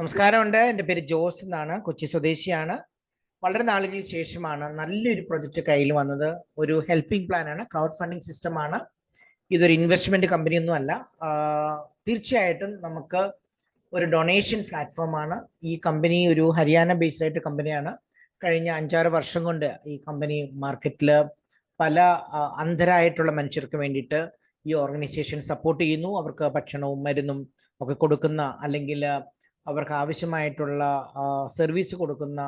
നമസ്കാരമുണ്ട്. എന്റെ പേര് ജോസ് എന്നാണ്. കൊച്ചി സ്വദേശിയാണ്. വളരെ നാളുകൾക്ക് ശേഷമാണ് നല്ലൊരു പ്രൊജക്റ്റ് കയ്യിൽ വന്നത്. ഒരു ഹെൽപ്പിംഗ് പ്ലാൻ ആണ്. ക്രൗഡ് ഫണ്ടിങ് സിസ്റ്റം ആണ്. ഇതൊരു ഇൻവെസ്റ്റ്മെന്റ് കമ്പനി ഒന്നും അല്ല. തീർച്ചയായിട്ടും നമുക്ക് ഒരു ഡൊണേഷൻ പ്ലാറ്റ്ഫോമാണ് ഈ കമ്പനി ഒരു ഹരിയാന ബേസ്ഡ് ആയിട്ട് കമ്പനിയാണ് കഴിഞ്ഞ അഞ്ചാറ് വർഷം കൊണ്ട് ഈ കമ്പനി മാർക്കറ്റിൽ പല അന്ധരായിട്ടുള്ള മനുഷ്യർക്ക് വേണ്ടിയിട്ട് ഈ ഓർഗനൈസേഷൻ സപ്പോർട്ട് ചെയ്യുന്നു. അവർക്ക് ഭക്ഷണവും മരുന്നും ഒക്കെ കൊടുക്കുന്ന അല്ലെങ്കിൽ അവർക്ക് ആവശ്യമായിട്ടുള്ള സർവീസ് കൊടുക്കുന്ന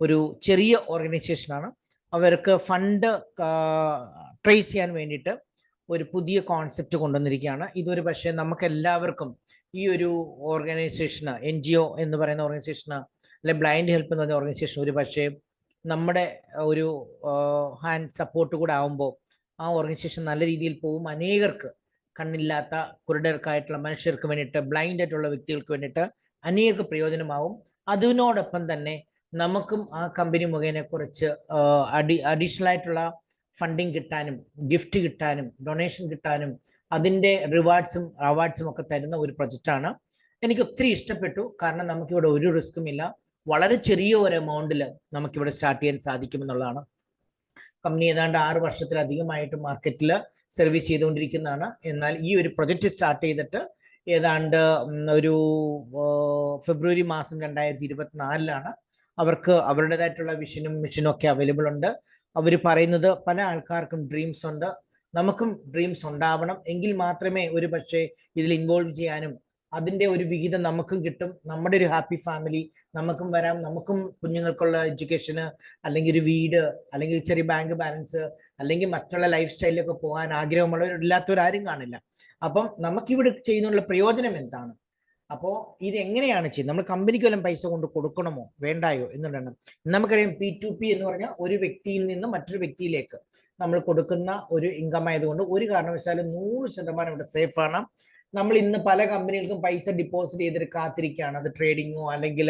ഒരു ചെറിയ ഓർഗനൈസേഷനാണ് അവർക്ക് ഫണ്ട് ട്രേസ് ചെയ്യാൻ വേണ്ടിയിട്ട് ഒരു പുതിയ കോൺസെപ്റ്റ് കൊണ്ടുവന്നിരിക്കുകയാണ്. ഇതൊരു പക്ഷേ നമുക്ക് എല്ലാവർക്കും ഈ ഒരു ഓർഗനൈസേഷന് എൻ ജി ഒ എന്ന് പറയുന്ന ഓർഗനൈസേഷന് അല്ലെ ബ്ലൈൻഡ് ഹെൽപ്പ് എന്ന് പറയുന്ന ഓർഗനൈസേഷൻ ഒരു പക്ഷേ നമ്മുടെ ഒരു ഹാൻഡ് സപ്പോർട്ട് കൂടെ ആവുമ്പോൾ ആ ഓർഗനൈസേഷൻ നല്ല രീതിയിൽ പോകും അനേകർക്ക് കണ്ണില്ലാത്ത കുരുടർക്കായിട്ടുള്ള മനുഷ്യർക്ക് വേണ്ടിയിട്ട് ബ്ലൈൻഡ് ആയിട്ടുള്ള വ്യക്തികൾക്ക് വേണ്ടിയിട്ട് അനേക പ്രയോജനമാവും. അതിനോടൊപ്പം തന്നെ നമുക്കും ആ കമ്പനി മുഖേന കുറച്ച് അഡി അഡീഷണൽ ആയിട്ടുള്ള ഫണ്ടിങ് കിട്ടാനും ഗിഫ്റ്റ് കിട്ടാനും ഡൊണേഷൻ കിട്ടാനും അതിന്റെ റിവാർഡ്സും അവാർഡ്സും ഒക്കെ തരുന്ന ഒരു പ്രൊജക്റ്റാണ് എനിക്ക് ഒത്തിരി ഇഷ്ടപ്പെട്ടു. കാരണം നമുക്കിവിടെ ഒരു റിസ്ക്കും ഇല്ല. വളരെ ചെറിയ ഒരു എമൗണ്ടിൽ നമുക്കിവിടെ സ്റ്റാർട്ട് ചെയ്യാൻ സാധിക്കുമെന്നുള്ളതാണ് കമ്പനി ഏതാണ്ട് ആറ് വർഷത്തിലധികമായിട്ട് മാർക്കറ്റിൽ സർവീസ് ചെയ്തുകൊണ്ടിരിക്കുന്നതാണ്. എന്നാൽ ഈ ഒരു പ്രൊജക്റ്റ് സ്റ്റാർട്ട് ചെയ്തിട്ട് ഏതാണ്ട് ഒരു ഫെബ്രുവരി മാസം രണ്ടായിരത്തി ഇരുപത്തിനാലിലാണ് അവർക്ക് അവരുടേതായിട്ടുള്ള വിഷനും മിഷനും ഒക്കെ അവൈലബിൾ ഉണ്ട്. അവർ പറയുന്നത് പല ആൾക്കാർക്കും ഡ്രീംസ് ഉണ്ട്. നമുക്കും ഡ്രീംസ് ഉണ്ടാവണം. എങ്കിൽ മാത്രമേ ഒരു പക്ഷേ ഇതിൽ ഇൻവോൾവ് ചെയ്യാനും അതിന്റെ ഒരു വിഹിതം നമുക്കും കിട്ടും. നമ്മുടെ ഒരു ഹാപ്പി ഫാമിലി നമുക്കും വരാം. നമുക്കും കുഞ്ഞുങ്ങൾക്കുള്ള എഡ്യൂക്കേഷന് അല്ലെങ്കിൽ ഒരു വീട് അല്ലെങ്കിൽ ചെറിയ ബാങ്ക് ബാലൻസ് അല്ലെങ്കിൽ മറ്റുള്ള ലൈഫ് സ്റ്റൈലിലൊക്കെ പോകാൻ ആഗ്രഹമുള്ളവരില്ലാത്തവരാരും കാണില്ല. അപ്പം നമുക്കിവിടെ ചെയ്യുന്നുള്ള പ്രയോജനം എന്താണ്? അപ്പോൾ ഇത് എങ്ങനെയാണ് ചെയ്യുന്നത്? നമ്മൾ കമ്പനിക്ക് വല്ലതും പൈസ കൊണ്ട് കൊടുക്കണമോ? വേണ്ടായോ? എന്നുള്ളതാണ്. നമുക്കറിയാം പി ടു പി എന്ന് പറഞ്ഞാൽ ഒരു വ്യക്തിയിൽ നിന്ന് മറ്റൊരു വ്യക്തിയിലേക്ക് നമ്മൾ കൊടുക്കുന്ന ഒരു ഇൻകം ആയതുകൊണ്ട് ഒരു കാരണവശാലും നൂറ് ശതമാനം ഇവിടെ സേഫാണ് നമ്മൾ ഇന്ന് പല കമ്പനികൾക്കും പൈസ ഡിപ്പോസിറ്റ് ചെയ്തിട്ട് കാത്തിരിക്കുകയാണ്. അത് ട്രേഡിങ്ങോ അല്ലെങ്കിൽ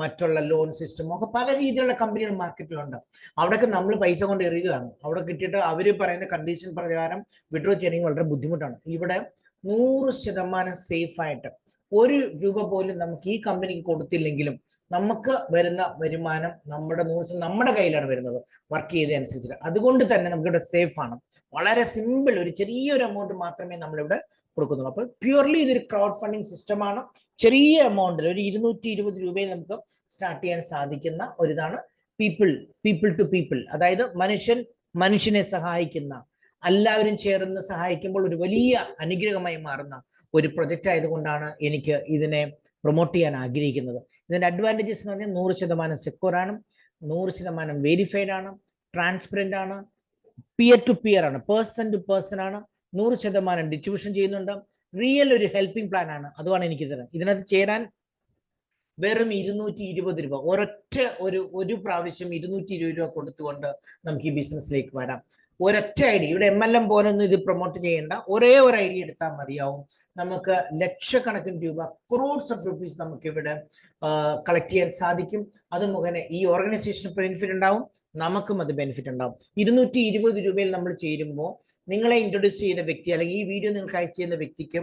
മറ്റുള്ള ലോൺ സിസ്റ്റമോ ഒക്കെ പല രീതിയിലുള്ള കമ്പനികൾ മാർക്കറ്റിലുണ്ട് അവിടെയൊക്കെ നമ്മൾ പൈസ കൊണ്ട് എറിയുകയാണ്. അവിടെ കിട്ടിയിട്ട് അവർ പറയുന്ന കണ്ടീഷൻ പ്രകാരം വിഡ്രോ ചെയ്യണമെങ്കിൽ വളരെ ബുദ്ധിമുട്ടാണ്. ഇവിടെ നൂറ് ശതമാനം സേഫ് ആയിട്ട് ഒരു രൂപ പോലും നമുക്ക് ഈ കമ്പനിക്ക് കൊടുത്തില്ലെങ്കിലും നമുക്ക് വരുന്ന വരുമാനം നമ്മുടെ നൂറ് നമ്മുടെ കയ്യിലാണ് വരുന്നത്. വർക്ക് ചെയ്തതനുസരിച്ചിട്ട്. അതുകൊണ്ട് തന്നെ നമുക്കിവിടെ സേഫ് ആണ്. വളരെ സിമ്പിൾ ഒരു ചെറിയൊരു എമൗണ്ട് മാത്രമേ നമ്മളിവിടെ കൊടുക്കുന്നുള്ളൂ. അപ്പോൾ പ്യുവർലി ഇതൊരു ക്രൗഡ് ഫണ്ടിങ് സിസ്റ്റമാണ് ചെറിയ എമൗണ്ടിൽ ഒരു ഇരുന്നൂറ്റി ഇരുപത് രൂപയിൽ നമുക്ക് സ്റ്റാർട്ട് ചെയ്യാൻ സാധിക്കുന്ന ഒരിതാണ് പീപ്പിൾ പീപ്പിൾ ടു പീപ്പിൾ അതായത് മനുഷ്യൻ മനുഷ്യനെ സഹായിക്കുന്ന എല്ലാവരും ചേർന്ന് സഹായിക്കുമ്പോൾ ഒരു വലിയ അനുഗ്രഹമായി മാറുന്ന ഒരു പ്രൊജക്റ്റ് ആയതുകൊണ്ടാണ് എനിക്ക് ഇതിനെ പ്രൊമോട്ട് ചെയ്യാൻ ആഗ്രഹിക്കുന്നത്. ഇതിന്റെ അഡ്വാന്റേജസ് എന്ന് പറഞ്ഞാൽ നൂറ് ശതമാനം സെക്യൂർ ആണ് നൂറ് ശതമാനം വെരിഫൈഡ് ആണ് ട്രാൻസ്പെറന്റ് ആണ് പിയർ ടു പിയർ ആണ് പേഴ്സൺ ടു പേഴ്സൺ ആണ് നൂറ് ശതമാനം ഡിസ്ട്രിബ്യൂഷൻ ചെയ്യുന്നുണ്ട്. റിയൽ ഒരു ഹെൽപ്പിംഗ് പ്ലാൻ ആണ് അതുമാണ് എനിക്ക് തരാൻ ഇതിനകത്ത് ചേരാൻ വെറും ഇരുന്നൂറ്റി ഇരുപത് രൂപ ഒരൊറ്റ ഒരു ഒരു പ്രാവശ്യം ഇരുന്നൂറ്റി ഇരുപത് രൂപ കൊടുത്തുകൊണ്ട് നമുക്ക് ഈ ബിസിനസ്സിലേക്ക് വരാം. ഒരൊറ്റ ഐഡിയ ഇവിടെ എം എൽ എം പോലൊന്നും ഇത് പ്രൊമോട്ട് ചെയ്യേണ്ട. ഒരേ ഒരു ഐഡിയ എടുത്താൽ മതിയാവും. നമുക്ക് ലക്ഷക്കണക്കിന് രൂപ ക്രോഡ്സ് ഓഫ് റുപ്പീസ് നമുക്ക് ഇവിടെ കളക്ട് ചെയ്യാൻ സാധിക്കും. അത് മുഖേന ഈ ഓർഗനൈസേഷന് ബെനിഫിറ്റ് ഉണ്ടാവും. നമുക്കും അത് ബെനിഫിറ്റ് ഉണ്ടാവും. ഇരുന്നൂറ്റി ഇരുപത് രൂപയിൽ നമ്മൾ ചേരുമ്പോൾ നിങ്ങളെ ഇൻട്രൊഡ്യൂസ് ചെയ്ത വ്യക്തി അല്ലെങ്കിൽ ഈ വീഡിയോ നിങ്ങൾക്ക് അയച്ചു ചെയ്യുന്ന വ്യക്തിക്ക്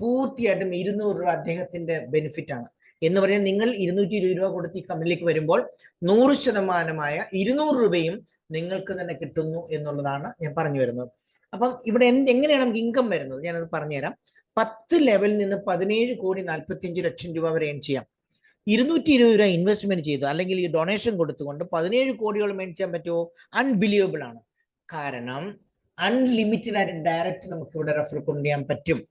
പൂർത്തിയായിട്ടും ഇരുന്നൂറ് രൂപ അദ്ദേഹത്തിന്റെ ബെനിഫിറ്റ് ആണ്. എന്ന് പറഞ്ഞാൽ നിങ്ങൾ ഇരുന്നൂറ്റി ഇരുപത് രൂപ കൊടുത്ത് ഈ കമ്പനിയിലേക്ക് വരുമ്പോൾ നൂറ് ശതമാനമായ ഇരുന്നൂറ് രൂപയും നിങ്ങൾക്ക് തന്നെ കിട്ടുന്നു എന്നുള്ളതാണ് ഞാൻ പറഞ്ഞു വരുന്നത്. അപ്പം ഇവിടെ എന്ത് എങ്ങനെയാണ് നമുക്ക് ഇൻകം വരുന്നത്? ഞാനത് പറഞ്ഞുതരാം. പത്ത് ലെവലിൽ നിന്ന് പതിനേഴ് കോടി നാൽപ്പത്തി അഞ്ച് ലക്ഷം രൂപ വരെ ഏൺ ചെയ്യാം. ഇരുന്നൂറ്റി ഇരുപത് രൂപ ഇൻവെസ്റ്റ്മെന്റ് ചെയ്തു. അല്ലെങ്കിൽ ഈ ഡൊണേഷൻ കൊടുത്തുകൊണ്ട് പതിനേഴ് കോടിയോളം ഏൺ ചെയ്യാൻ പറ്റുമോ? അൺബിലീവബിൾ ആണ്. കാരണം അൺലിമിറ്റഡ് ആയിട്ട് ഡയറക്റ്റ് നമുക്ക് ഇവിടെ റെഫർ കൊണ്ടുപോകാൻ പറ്റും.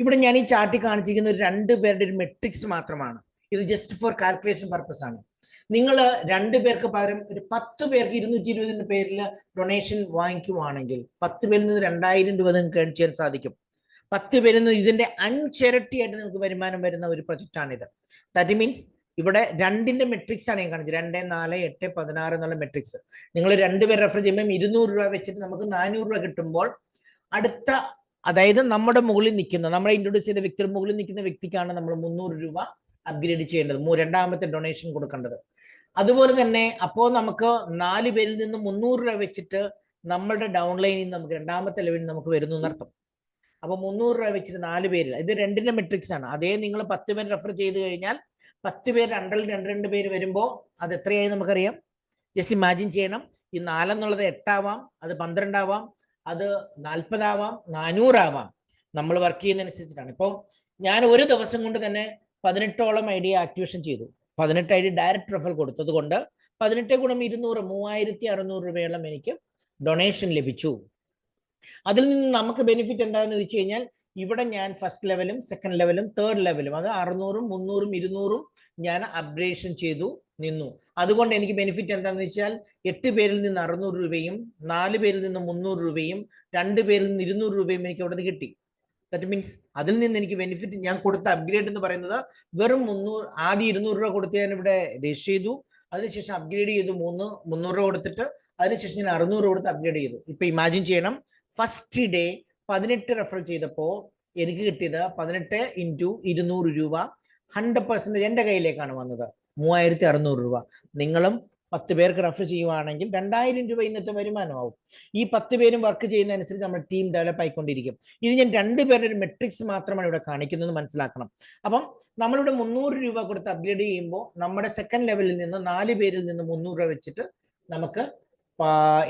ഇവിടെ ഞാൻ ഈ ചാർട്ടിൽ കാണിച്ചിരിക്കുന്ന ഒരു രണ്ട് പേരുടെ ഒരു മെട്രിക്സ് മാത്രമാണ്. ഇത് ജസ്റ്റ് ഫോർ കാൽക്കുലേഷൻ പർപ്പസ് ആണ്. നിങ്ങൾ രണ്ടു പേർക്ക് പകരം ഒരു പത്ത് പേർക്ക് ഇരുന്നൂറ്റി ഇരുപതിന്റെ പേരിൽ ഡൊണേഷൻ വാങ്ങിക്കുവാണെങ്കിൽ പത്ത് പേരിൽ നിന്ന് രണ്ടായിരം രൂപ നിങ്ങൾക്ക് ഏൺ ചെയ്യാൻ സാധിക്കും. പത്ത് പേരിൽ നിന്ന് ഇതിന്റെ അൺചെരട്ടി ആയിട്ട് നിങ്ങൾക്ക് വരുമാനം വരുന്ന ഒരു പ്രൊജക്റ്റ് ഇത് ദാറ്റ് മീൻസ് ഇവിടെ രണ്ടിന്റെ മെട്രിക്സ് ആണ് ഞാൻ കാണിച്ചത്. രണ്ട് നാല് എട്ട് പതിനാറ് എന്നുള്ള മെട്രിക്സ് നിങ്ങൾ രണ്ടുപേർ റെഫർ ചെയ്യുമ്പോൾ ഇരുന്നൂറ് രൂപ വെച്ചിട്ട് നമുക്ക് നാനൂറ് രൂപ കിട്ടുമ്പോൾ അടുത്ത അതായത് നമ്മുടെ മുകളിൽ നിൽക്കുന്ന നമ്മളെ ഇൻട്രൊഡ്യൂസ് ചെയ്ത വ്യക്തിയുടെ മുകളിൽ നിൽക്കുന്ന വ്യക്തിക്കാണ് നമ്മൾ മുന്നൂറ് രൂപ അപ്ഗ്രേഡ് ചെയ്യേണ്ടത് രണ്ടാമത്തെ ഡൊണേഷൻ കൊടുക്കേണ്ടത്. അതുപോലെ തന്നെ അപ്പോൾ നമുക്ക് നാല് പേരിൽ നിന്ന് മുന്നൂറ് രൂപ വെച്ചിട്ട് നമ്മളുടെ ഡൗൺലൈനിൽ നിന്ന് നമുക്ക് രണ്ടാമത്തെ ലെവലിൽ നമുക്ക് വരുന്നു എന്നർത്ഥം. അപ്പൊ മുന്നൂറ് രൂപ വെച്ചിട്ട് നാല് പേരിൽ ഇത് രണ്ടിന്റെ മെട്രിക്സ് ആണ്. അതേ നിങ്ങൾ പത്ത് പേര് റെഫർ ചെയ്ത് കഴിഞ്ഞാൽ പത്ത് പേര് രണ്ടിൽ രണ്ട് രണ്ട് പേര് വരുമ്പോൾ അത് എത്രയായി നമുക്കറിയാം? ജസ്റ്റ് ഇമാജിൻ ചെയ്യണം. ഈ നാലെന്നുള്ളത് എട്ടാവാം അത് പന്ത്രണ്ടാവാം അത് നാൽപ്പതാവാം നാനൂറാവാം. നമ്മൾ വർക്ക് ചെയ്യുന്നതനുസരിച്ചിട്ടാണ് ഇപ്പോൾ ഞാൻ ഒരു ദിവസം കൊണ്ട് തന്നെ പതിനെട്ടോളം ഐ ഡി ആക്ടിവേഷൻ ചെയ്തു. പതിനെട്ട് ഐ ഡി ഡയറക്റ്റ് റെഫർ കൊടുത്തത് കൊണ്ട് പതിനെട്ട് ഗുണം ഇരുന്നൂറ് മൂവായിരത്തി അറുന്നൂറ് രൂപയോളം എനിക്ക് ഡൊണേഷൻ ലഭിച്ചു. അതിൽ നിന്ന് നമുക്ക് ബെനിഫിറ്റ് എന്താണെന്ന് വെച്ച് കഴിഞ്ഞാൽ ഇവിടെ ഞാൻ ഫസ്റ്റ് ലെവലും സെക്കൻഡ് ലെവലും തേർഡ് ലെവലും അത് അറുന്നൂറും മുന്നൂറും ഇരുന്നൂറും ഞാൻ അപ്ഗ്രേഷൻ ചെയ്തു നിന്നു. അതുകൊണ്ട് എനിക്ക് ബെനിഫിറ്റ് എന്താണെന്ന് വെച്ചാൽ എട്ട് പേരിൽ നിന്ന് അറുന്നൂറ് രൂപയും നാല് പേരിൽ നിന്ന് മുന്നൂറ് രൂപയും രണ്ട് പേരിൽ നിന്ന് ഇരുന്നൂറ് രൂപയും എനിക്ക് അവിടെ നിന്ന് കിട്ടി. ദറ്റ് മീൻസ് അതിൽ നിന്ന് എനിക്ക് ബെനിഫിറ്റ് ഞാൻ കൊടുത്ത അപ്ഗ്രേഡ് എന്ന് പറയുന്നത് വെറും മുന്നൂറ് ആദ്യം ഇരുന്നൂറ് രൂപ കൊടുത്ത് ഞാൻ ഇവിടെ രജിസ്റ്റർ ചെയ്തു. അതിനുശേഷം അപ്ഗ്രേഡ് ചെയ്തു മൂന്ന് മുന്നൂറ് രൂപ കൊടുത്തിട്ട് അതിനുശേഷം ഞാൻ അറുന്നൂറ് രൂപ കൊടുത്ത് അപ്ഗ്രേഡ് ചെയ്തു. ഇപ്പൊ ഇമാജിൻ ചെയ്യണം. ഫസ്റ്റ് ഡേ പതിനെട്ട് റെഫർ ചെയ്തപ്പോൾ എനിക്ക് കിട്ടിയത് പതിനെട്ട് ഇന്റു ഇരുന്നൂറ് രൂപ. ഹൺഡ്രഡ് പെർസെന്റേജ് എന്റെ കയ്യിലേക്കാണ് വന്നത്. മൂവായിരത്തി അറുന്നൂറ് രൂപ. നിങ്ങളും പത്ത് പേർക്ക് റെഫർ ചെയ്യുവാണെങ്കിൽ രണ്ടായിരം രൂപ ഇന്നത്തെ വരുമാനമാവും. ഈ പത്ത് പേരും വർക്ക് ചെയ്യുന്നതനുസരിച്ച് നമ്മൾ ടീം ഡെവലപ്പ് ആയിക്കൊണ്ടിരിക്കും. ഇത് ഞാൻ രണ്ട് പേരുടെ ഒരു മെട്രിക്സ് മാത്രമാണ് ഇവിടെ കാണിക്കുന്നത് മനസ്സിലാക്കണം. അപ്പം നമ്മളിവിടെ മുന്നൂറ് രൂപ കൊടുത്ത് അപ്ഗ്രേഡ് ചെയ്യുമ്പോൾ നമ്മുടെ സെക്കൻഡ് ലെവലിൽ നിന്ന് നാല് പേരിൽ നിന്ന് മുന്നൂറ് രൂപ വെച്ചിട്ട് നമുക്ക്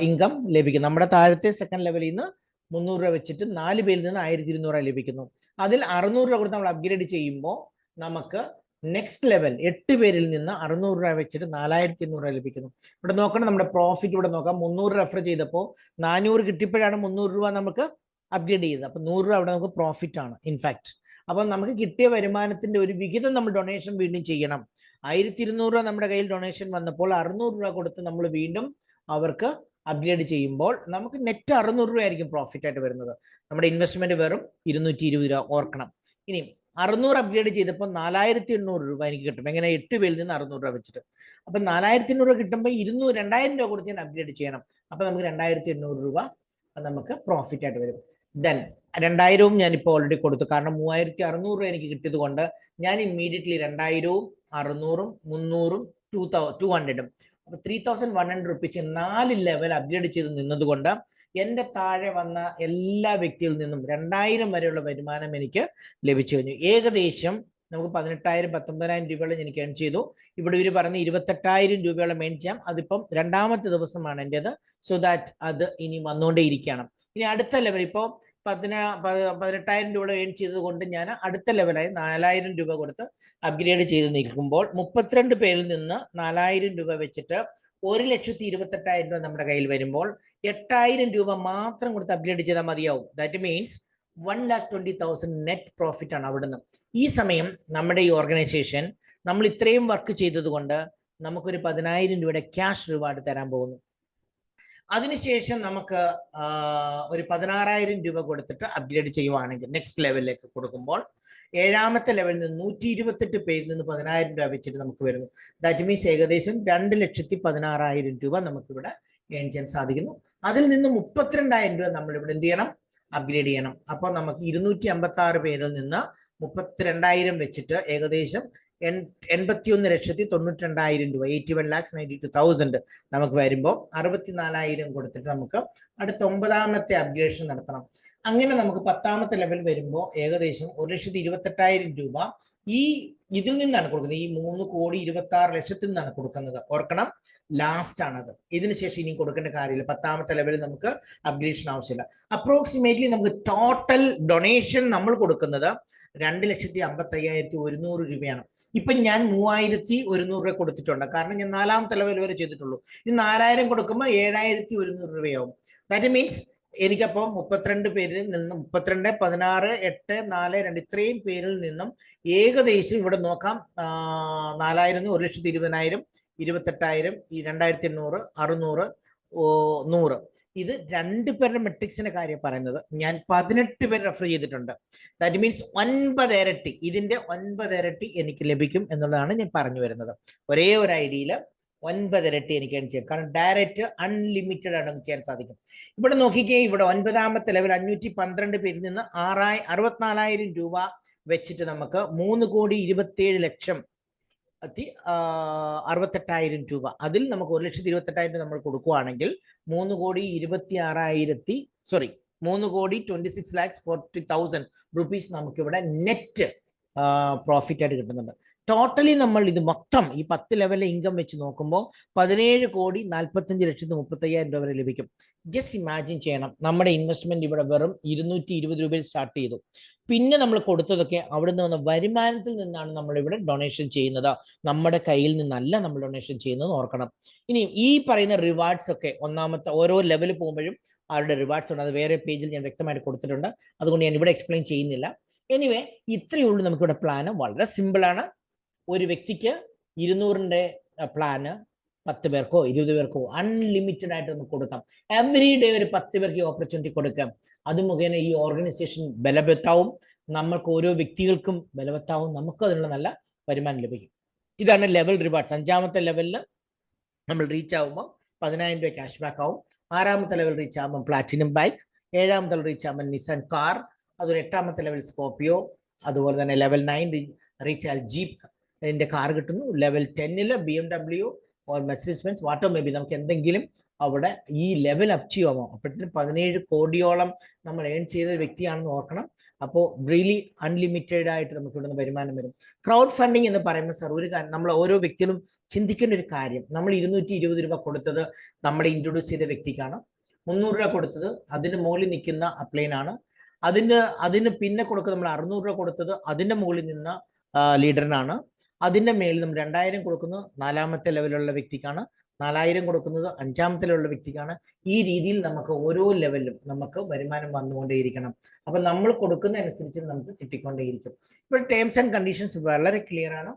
ഇൻകം ലഭിക്കും. നമ്മുടെ താഴത്തെ സെക്കൻഡ് ലെവലിൽ നിന്ന് മുന്നൂറ് രൂപ വെച്ചിട്ട് നാല് പേരിൽ നിന്ന് ആയിരത്തി ഇരുന്നൂറ് ലഭിക്കുന്നു. അതിൽ അറുന്നൂറ് രൂപ കൊടുത്ത് നമ്മൾ അപ്ഗ്രേഡ് ചെയ്യുമ്പോൾ നമുക്ക് നെക്സ്റ്റ് ലെവൽ എട്ട് പേരിൽ നിന്ന് അറുന്നൂറ് രൂപ വെച്ചിട്ട് നാലായിരത്തി ഇരുന്നൂറ് രൂപ ലഭിക്കുന്നു. ഇവിടെ നോക്കണം നമ്മുടെ പ്രോഫിറ്റ് ഇവിടെ നോക്കാം. മുന്നൂറ് റെഫർ ചെയ്തപ്പോൾ നാനൂറ് കിട്ടിയപ്പോഴാണ് മുന്നൂറ് രൂപ നമുക്ക് അപ്ഗ്രേഡ് ചെയ്തത്. അപ്പൊ നൂറ് രൂപ അവിടെ നമുക്ക് പ്രോഫിറ്റ് ആണ് ഇൻഫാക്ട് അപ്പൊ നമുക്ക് കിട്ടിയ വരുമാനത്തിന്റെ ഒരു വിഹിതം നമ്മൾ ഡൊണേഷൻ വീണ്ടും ചെയ്യണം. ആയിരത്തി ഇരുന്നൂറ് രൂപ നമ്മുടെ കയ്യിൽ ഡൊണേഷൻ വന്നപ്പോൾ അറുന്നൂറ് രൂപ കൊടുത്ത് നമ്മൾ വീണ്ടും അവർക്ക് അപ്ഗ്രേഡ് ചെയ്യുമ്പോൾ നമുക്ക് നെറ്റ് അറുന്നൂറ് രൂപ ആയിരിക്കും പ്രോഫിറ്റ് ആയിട്ട് വരുന്നത്. നമ്മുടെ ഇൻവെസ്റ്റ്മെന്റ് വെറും ഇരുന്നൂറ്റി ഇരുപത് രൂപ ഓർക്കണം. ഇനി അറുന്നൂറ് അപ്ഗ്രേഡ് ചെയ്തപ്പോൾ നാലായിരത്തി എണ്ണൂറ് രൂപ എനിക്ക് കിട്ടും. എങ്ങനെ എട്ട് പേരിൽ നിന്ന് അറുന്നൂറ് രൂപ വെച്ചിട്ട്. അപ്പം നാലായിരത്തി എണ്ണൂറ് കിട്ടുമ്പോൾ ഇരുന്നൂറ് രണ്ടായിരം രൂപ കൊടുത്ത് ഞാൻ അപ്ഗ്രേഡ് ചെയ്യണം. അപ്പം നമുക്ക് രണ്ടായിരത്തി എണ്ണൂറ് രൂപ നമുക്ക് പ്രോഫിറ്റ് ആയിട്ട് വരും. ദെൻ രണ്ടായിരവും ഞാൻ ഇപ്പോൾ ഓൾറെഡി കൊടുത്തു. കാരണം മൂവായിരത്തി അറുന്നൂറ് രൂപ എനിക്ക് കിട്ടിയത് കൊണ്ട് ഞാൻ ഇമ്മീഡിയറ്റ്ലി രണ്ടായിരവും അറുന്നൂറും മുന്നൂറും ടു തൗ ടു ഹൺഡ്രഡും അപ്പൊ three thousand one hundred rupees നാല് ലെവൽ അപ്ഗ്രേഡ് ചെയ്ത് നിന്നതുകൊണ്ട് എന്റെ താഴെ വന്ന എല്ലാ വ്യക്തിയിൽ നിന്നും രണ്ടായിരം വരെയുള്ള വരുമാനം എനിക്ക് ലഭിച്ചു കഴിഞ്ഞു. ഏകദേശം നമുക്ക് പതിനെട്ടായിരം പത്തൊമ്പതിനായിരം രൂപയോളം എനിക്ക് ഏൺ ചെയ്തു. ഇവിടെ ഇവർ പറഞ്ഞ് ഇരുപത്തെട്ടായിരം രൂപയോളം ഏൺ ചെയ്യാം. അതിപ്പം രണ്ടാമത്തെ ദിവസമാണ് എന്റെത്. സോ ദാറ്റ് അത് ഇനി വന്നുകൊണ്ടേ ഇരിക്കണം ഇനി അടുത്ത ലെവൽ ഇപ്പോൾ പതിനാ പതിനെട്ടായിരം രൂപ ഏൺ ചെയ്തുകൊണ്ട് ഞാൻ അടുത്ത ലെവലായി നാലായിരം രൂപ കൊടുത്ത് അപ്ഗ്രേഡ് ചെയ്ത് നിൽക്കുമ്പോൾ മുപ്പത്തിരണ്ട് പേരിൽ നിന്ന് നാലായിരം രൂപ വെച്ചിട്ട് ഒരു ലക്ഷത്തി ഇരുപത്തെട്ടായിരം രൂപ നമ്മുടെ കയ്യിൽ വരുമ്പോൾ എട്ടായിരം രൂപ മാത്രം കൊടുത്ത് അപ്ഗ്രേഡ് ചെയ്താൽ മതിയാവും. That means one lakh twenty thousand net profit ആണ് അവിടുന്ന്. ഈ സമയം നമ്മുടെ ഈ ഓർഗനൈസേഷൻ നമ്മൾ ഇത്രയും വർക്ക് ചെയ്തതുകൊണ്ട് നമുക്കൊരു പതിനായിരം രൂപയുടെ ക്യാഷ് റിവാർഡ് തരാൻ പോകുന്നു. അതിനുശേഷം നമുക്ക് ഒരു പതിനാറായിരം രൂപ കൊടുത്തിട്ട് അപ്ഗ്രേഡ് ചെയ്യുവാണെങ്കിൽ നെക്സ്റ്റ് ലെവലിലേക്ക് കൊടുക്കുമ്പോൾ ഏഴാമത്തെ ലെവലിൽ നിന്ന് നൂറ്റി ഇരുപത്തെട്ട് പേരിൽ നിന്ന് പതിനായിരം രൂപ വെച്ചിട്ട് നമുക്ക് വരുന്നു. ദാറ്റ് മീൻസ് ഏകദേശം രണ്ട് ലക്ഷത്തി പതിനാറായിരം രൂപ നമുക്കിവിടെ ഏൺ ചെയ്യാൻ സാധിക്കുന്നു. അതിൽ നിന്ന് മുപ്പത്തിരണ്ടായിരം രൂപ നമ്മൾ ഇവിടെ എന്ത് ചെയ്യണം? അപ്ഗ്രേഡ് ചെയ്യണം. അപ്പോൾ നമുക്ക് ഇരുന്നൂറ്റി അമ്പത്തി ആറ് പേരിൽ നിന്ന് മുപ്പത്തിരണ്ടായിരം വെച്ചിട്ട് ഏകദേശം എൺപത്തിയൊന്ന് ലക്ഷത്തി തൊണ്ണൂറ്റി രണ്ടായിരം രൂപ eighty one lakhs ninety two thousand നമുക്ക് വരുമ്പോൾ അറുപത്തിനാലായിരം കൊടുത്തിട്ട് നമുക്ക് അടുത്ത ഒമ്പതാമത്തെ അപ്ഗ്രേഷൻ നടത്തണം. അങ്ങനെ നമുക്ക് പത്താമത്തെ ലെവൽ വരുമ്പോൾ ഏകദേശം ഒരു ലക്ഷത്തി ഇരുപത്തെട്ടായിരം രൂപ ഈ ഇതിൽ നിന്നാണ് കൊടുക്കുന്നത്. ഈ മൂന്ന് കോടി ഇരുപത്തി ആറ് ലക്ഷത്തിൽ നിന്നാണ് കൊടുക്കുന്നത്. ഓർക്കണം ലാസ്റ്റ് ആണത്. ഇതിനുശേഷം ഇനി കൊടുക്കേണ്ട കാര്യമില്ല. പത്താമത്തെ ലെവലിൽ നമുക്ക് അപ്ഗ്രേഷൻ ആവശ്യമില്ല. അപ്രോക്സിമേറ്റ്ലി നമുക്ക് ടോട്ടൽ ഡൊണേഷൻ നമ്മൾ കൊടുക്കുന്നത് രണ്ട് ലക്ഷത്തി അമ്പത്തി അയ്യായിരത്തി ഒരുന്നൂറ് രൂപയാണ്. ഇപ്പൊ ഞാൻ മൂവായിരത്തി ഒരുന്നൂറ് രൂപ കൊടുത്തിട്ടുണ്ട്. കാരണം ഞാൻ നാലാമത്തെ ലെവൽ വരെ ചെയ്തിട്ടുള്ളൂ. ഇനി നാലായിരം കൊടുക്കുമ്പോൾ ഏഴായിരത്തി ഒരുന്നൂറ് രൂപയാവും. ദാറ്റ് മീൻസ് എനിക്കപ്പോൾ മുപ്പത്തിരണ്ട് പേരിൽ നിന്ന് മുപ്പത്തിരണ്ട് പതിനാറ് എട്ട് നാല് രണ്ട് ഇത്രയും പേരിൽ നിന്നും ഏകദേശം ഇവിടെ നോക്കാം. നാലായിരം ഒരു ലക്ഷത്തി ഇരുപതിനായിരം ഇരുപത്തെട്ടായിരം ഈ രണ്ടായിരത്തി എണ്ണൂറ് അറുന്നൂറ് നൂറ്. ഇത് രണ്ട് പേരുടെ മെട്രിക്സിന്റെ കാര്യം പറയുന്നത് ഞാൻ പതിനെട്ട് പേര് റെഫർ ചെയ്തിട്ടുണ്ട്. ദാറ്റ് മീൻസ് ഒൻപത് ഇരട്ടി. ഇതിന്റെ ഒൻപത് ഇരട്ടി എനിക്ക് ലഭിക്കും എന്നുള്ളതാണ് ഞാൻ പറഞ്ഞു വരുന്നത്. ഒരേ ഒരു ഐഡിയയിൽ ഒൻപത് ഇരട്ടി എനിക്ക് ഏൺ ചെയ്യാം. കാരണം ഡയറക്റ്റ് അൺലിമിറ്റഡ് ആണ് ചെയ്യാൻ സാധിക്കും. ഇവിടെ നോക്കിക്കേ ഇവിടെ ഒൻപതാമത്തെ ലെവൽ അഞ്ഞൂറ്റി പന്ത്രണ്ട് പേരിൽ നിന്ന് ആറായി അറുപത്തിനാലായിരം രൂപ വെച്ചിട്ട് നമുക്ക് മൂന്ന് കോടി ഇരുപത്തിയേഴ് ലക്ഷം ത്തി അറുപത്തെട്ടായിരം രൂപ. അതിൽ നമുക്ക് ഒരു ലക്ഷത്തി ഇരുപത്തെട്ടായിരം നമ്മൾ കൊടുക്കുവാണെങ്കിൽ മൂന്ന് കോടി ഇരുപത്തി ആറായിരത്തി സോറി മൂന്ന് കോടി twenty six lakhs forty thousand rupees നമുക്കിവിടെ നെറ്റ് പ്രോഫിറ്റ് ആയിട്ട് കിട്ടുന്നുണ്ട്. ടോട്ടലി നമ്മൾ ഇത് മൊത്തം ഈ പത്ത് ലെവലിലെ ഇൻകം വെച്ച് നോക്കുമ്പോൾ പതിനേഴ് കോടി നാൽപ്പത്തഞ്ച് ലക്ഷത്തി മുപ്പത്തയ്യായിരം രൂപ വരെ ലഭിക്കും. ജസ്റ്റ് ഇമാജിൻ ചെയ്യണം. നമ്മുടെ ഇൻവെസ്റ്റ്മെന്റ് ഇവിടെ വെറും ഇരുന്നൂറ്റി ഇരുപത് രൂപയിൽ സ്റ്റാർട്ട് ചെയ്തു. പിന്നെ നമ്മൾ കൊടുത്തതൊക്കെ അവിടെ നിന്ന് വന്ന വരുമാനത്തിൽ നിന്നാണ് നമ്മൾ ഇവിടെ ഡൊണേഷൻ ചെയ്യുന്നത്. നമ്മുടെ കയ്യിൽ നിന്നല്ല നമ്മൾ ഡൊണേഷൻ ചെയ്യുന്നത് ഓർക്കണം. ഇനി ഈ പറയുന്ന റിവാർഡ്സ് ഒക്കെ ഒന്നാമത്തെ ഓരോ ലെവൽ പോകുമ്പോഴും അവരുടെ റിവാർഡ്സ് ഉണ്ട്? അത് വേറെ പേജിൽ ഞാൻ വ്യക്തമായിട്ട് കൊടുത്തിട്ടുണ്ട്. അതുകൊണ്ട് ഞാൻ ഇവിടെ എക്സ്പ്ലെയിൻ ചെയ്യുന്നില്ല. എനിവേ ഇത്രയേ ഉള്ളൂ നമുക്കിവിടെ പ്ലാന് വളരെ സിമ്പിൾ ആണ്. ഒരു വ്യക്തിക്ക് ഇരുന്നൂറിന്റെ പ്ലാന് പത്ത് പേർക്കോ ഇരുപത് പേർക്കോ അൺലിമിറ്റഡ് ആയിട്ട് നമുക്ക് കൊടുക്കാം. എവറി ഡേ ഒരു പത്ത് പേർക്ക് ഈ ഓപ്പർച്യൂണിറ്റി കൊടുക്കാം. അത് മുഖേന ഈ ഓർഗനൈസേഷൻ ബലവത്താവും. നമ്മൾക്ക് ഓരോ വ്യക്തികൾക്കും ബലവത്താവും. നമുക്ക് അതിനുള്ള നല്ല വരുമാനം ലഭിക്കും. ഇതാണ് ലെവൽ റിവാർഡ്സ് അഞ്ചാമത്തെ ലെവലിൽ നമ്മൾ റീച്ച് ആകുമ്പോൾ പതിനായിരം രൂപ ക്യാഷ് ബാക്ക് ആവും. ആറാമത്തെ ലെവൽ റീച്ച് ആകുമ്പോൾ പ്ലാറ്റിനം ബൈക്ക് ഏഴാമത്തെ ലെവൽ റീച്ച് ആകുമ്പോൾ നിസാൻ കാർ അതുപോലെ എട്ടാമത്തെ ലെവൽ സ്കോപ്പിയോ അതുപോലെ തന്നെ ലെവൽ നയൻ റീച്ച് ആയാൽ ജീപ്പ് എന്റെ കാർ കിട്ടുന്നു. ലെവൽ ടെന്നിൽ ബി എം ഡബ്ല്യു ഓർ മെസ്സേജ് ബെൻസ് വാട്ടർ മേ ബി നമുക്ക് എന്തെങ്കിലും അവിടെ ഈ ലെവൽ അപ്പ് ചെയ്യാമോ അപ്പോഴത്തേക്കും പതിനേഴ് കോടിയോളം നമ്മൾ ഏൺ ചെയ്ത ഒരു വ്യക്തിയാണെന്ന് ഓർക്കണം. അപ്പോൾ റിയലി അൺലിമിറ്റഡ് ആയിട്ട് നമുക്ക് ഇവിടുന്ന് വരുമാനം വരും. ക്രൗഡ് ഫണ്ടിങ് എന്ന് പറയുമ്പോൾ സാർ ഒരു കാര്യം നമ്മൾ ഓരോ വ്യക്തികളും ചിന്തിക്കേണ്ട ഒരു കാര്യം. നമ്മൾ ഇരുന്നൂറ്റി ഇരുപത് രൂപ കൊടുത്തത് നമ്മളെ ഇൻട്രൊഡ്യൂസ് ചെയ്ത വ്യക്തിക്കാണ്. മുന്നൂറ് രൂപ കൊടുത്തത് അതിന് മുകളിൽ നിൽക്കുന്ന അപ്ലൈനാണ് അതിന് അതിന് പിന്നെ കൊടുക്കുക നമ്മൾ അറുന്നൂറ് രൂപ കൊടുത്തത് അതിന്റെ മുകളിൽ നിന്ന ലീഡറിനാണ് അതിന്റെ മേളിൽ നമ്മൾ രണ്ടായിരം കൊടുക്കുന്നത് നാലാമത്തെ ലെവലുള്ള വ്യക്തിക്കാണ്. നാലായിരം കൊടുക്കുന്നത് അഞ്ചാമത്തെ ലെവലുള്ള വ്യക്തിക്കാണ്. ഈ രീതിയിൽ നമുക്ക് ഓരോ ലെവലിലും നമുക്ക് വരുമാനം വന്നുകൊണ്ടേയിരിക്കണം. അപ്പൊ നമ്മൾ കൊടുക്കുന്ന അനുസരിച്ച് നമുക്ക് കിട്ടിക്കൊണ്ടേയിരിക്കും. ഇപ്പോൾ ടേംസ് ആൻഡ് കണ്ടീഷൻസ് വളരെ ക്ലിയർ ആണ്.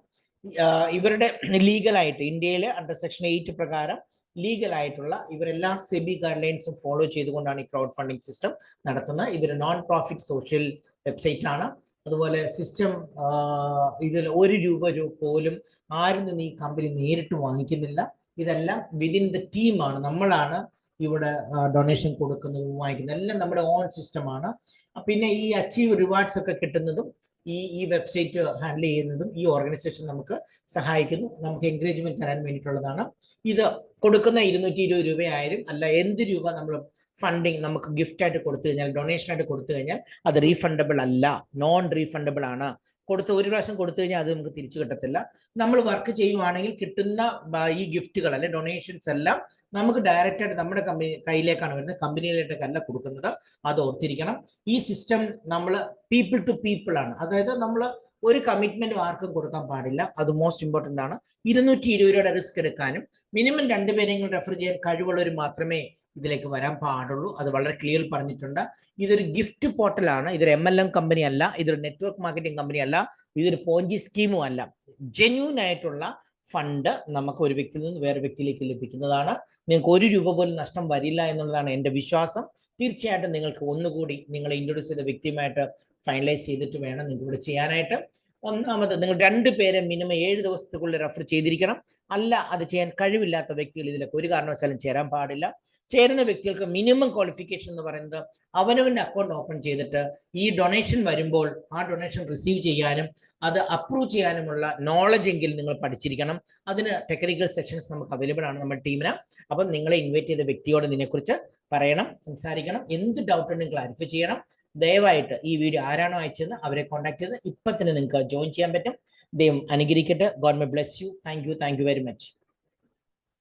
ഇവരുടെ ലീഗലായിട്ട് ഇന്ത്യയിലെ അണ്ടർ സെക്ഷൻ എയ്റ്റ് പ്രകാരം ലീഗലായിട്ടുള്ള ഇവരെല്ലാ സെബി ഗൈഡ് ലൈൻസും ഫോളോ ചെയ്തുകൊണ്ടാണ് ഈ ക്രൗഡ് ഫണ്ടിങ് സിസ്റ്റം നടത്തുന്നത്. ഇതൊരു നോൺ പ്രോഫിറ്റ് സോഷ്യൽ വെബ്സൈറ്റ് ആണ്. അതുപോലെ സിസ്റ്റം ഇതിൽ ഒരു രൂപ പോലും ആരിൽ നിന്ന് ഈ കമ്പനി നേരിട്ട് വാങ്ങിക്കുന്നില്ല. ഇതെല്ലാം വിതിൻ ദ ടീമാണ് നമ്മളാണ് ഇവിടെ ഡൊണേഷൻ കൊടുക്കുന്നതും വാങ്ങിക്കുന്നത്. എല്ലാം നമ്മുടെ ഓൺ സിസ്റ്റമാണ് പിന്നെ ഈ അച്ചീവ് റിവാർഡ്സ് ഒക്കെ കിട്ടുന്നതും ഈ ഈ വെബ്സൈറ്റ് ഹാൻഡിൽ ചെയ്യുന്നതും ഈ ഓർഗനൈസേഷൻ നമുക്ക് സഹായിക്കുന്നു. നമുക്ക് എൻകറേജ്മെന്റ് തരാൻ വേണ്ടിയിട്ടുള്ളതാണ്. ഇത് കൊടുക്കുന്ന ഇരുന്നൂറ്റി ഇരുപത് രൂപയായാലും അല്ല എന്ത് രൂപ നമ്മൾ ഫണ്ടിങ് നമുക്ക് ഗിഫ്റ്റ് ആയിട്ട് കൊടുത്തു കഴിഞ്ഞാൽ ഡൊണേഷൻ ആയിട്ട് കൊടുത്തു കഴിഞ്ഞാൽ അത് റീഫണ്ടബിൾ അല്ല. നോൺ റീഫണ്ടബിൾ ആണ്. കൊടുത്ത് ഒരു പ്രാവശ്യം കൊടുത്തു കഴിഞ്ഞാൽ അത് നമുക്ക് തിരിച്ചു കിട്ടത്തില്ല. നമ്മൾ വർക്ക് ചെയ്യുവാണെങ്കിൽ കിട്ടുന്ന ഈ ഗിഫ്റ്റുകൾ അല്ലെ ഡൊണേഷൻസ് എല്ലാം നമുക്ക് ഡയറക്റ്റ് ആയിട്ട് നമ്മുടെ കമ്പനി കയ്യിലേക്കാണ് വരുന്നത്. കമ്പനിയിലേക്കല്ല കൊടുക്കുന്നത്. അത് ഓർത്തിരിക്കണം. ഈ സിസ്റ്റം നമ്മൾ പീപ്പിൾ ടു പീപ്പിൾ ആണ്. അതായത് നമ്മൾ ഒരു കമ്മിറ്റ്മെന്റ് ആർക്കും കൊടുക്കാൻ പാടില്ല. അത് മോസ്റ്റ് ഇമ്പോർട്ടന്റ് ആണ്. ഇരുന്നൂറ്റി ഇരുപത് രൂപയുടെ റിസ്ക് എടുക്കാനും മിനിമം രണ്ടുപേരെങ്കിലും റെഫർ ചെയ്യാൻ കഴിവുള്ളവർ മാത്രമേ ഇതിലേക്ക് വരാൻ പാടുള്ളൂ. അത് വളരെ ക്ലിയർ പറഞ്ഞിട്ടുണ്ട്. ഇതൊരു ഗിഫ്റ്റ് പോർട്ടലാണ് ഇതൊരു എം എൽ എം കമ്പനി അല്ല. ഇതൊരു നെറ്റ്വർക്ക് മാർക്കറ്റിംഗ് കമ്പനി അല്ല. ഇതൊരു പോഞ്ചി സ്കീമും അല്ല. ജെന്യൂൻ ആയിട്ടുള്ള ഫണ്ട് നമുക്ക് ഒരു വ്യക്തിയിൽ നിന്ന് വേറെ വ്യക്തിയിലേക്ക് ലഭിക്കുന്നതാണ്. നിങ്ങൾക്ക് ഒരു രൂപ പോലും നഷ്ടം വരില്ല എന്നുള്ളതാണ് എന്റെ വിശ്വാസം. തീർച്ചയായിട്ടും നിങ്ങൾക്ക് ഒന്നുകൂടി നിങ്ങളെ ഇൻട്രൊഡ്യൂസ് ചെയ്ത വ്യക്തിയുമായിട്ട് ഫൈനലൈസ് ചെയ്തിട്ട് വേണം നിങ്ങൾക്ക് ഇവിടെ ചെയ്യാനായിട്ട്. ഒന്നാമത് നിങ്ങൾ രണ്ട് പേരെ മിനിമം ഏഴ് ദിവസത്തിനുള്ളിൽ റെഫർ ചെയ്തിരിക്കണം. അല്ല അത് ചെയ്യാൻ കഴിവില്ലാത്ത വ്യക്തികൾ ഇതിലേക്ക് ഒരു കാരണവശാലും ചേരാൻ പാടില്ല. ചേരുന്ന വ്യക്തികൾക്ക് മിനിമം ക്വാളിഫിക്കേഷൻ എന്ന് പറയുന്നത് അവനവന്റെ അക്കൗണ്ട് ഓപ്പൺ ചെയ്തിട്ട് ഈ ഡൊണേഷൻ വരുമ്പോൾ ആ ഡൊണേഷൻ റിസീവ് ചെയ്യാനും അത് അപ്രൂവ് ചെയ്യാനുമുള്ള നോളജ് എങ്കിലും നിങ്ങൾ പഠിച്ചിരിക്കണം. അതിന് ടെക്നിക്കൽ സെഷൻസ് നമുക്ക് അവൈലബിൾ ആണ് നമ്മുടെ ടീമിന് അപ്പം നിങ്ങളെ ഇൻവൈറ്റ് ചെയ്ത വ്യക്തിയോട് ഇതിനെക്കുറിച്ച് പറയണം സംസാരിക്കണം. എന്ത് ഡൗട്ട് ഉണ്ടെങ്കിൽ ക്ലാരിഫൈ ചെയ്യണം. ദയവായിട്ട് ഈ വീഡിയോ ആരാണോ അയച്ചത് അവരെ കോൺടാക്ട് ചെയ്ത് ഇപ്പം തന്നെ നിങ്ങൾക്ക് ജോയിൻ ചെയ്യാൻ പറ്റും. ദൈവം അനുകരിക്കട്ടെ God may bless you thank you thank you very much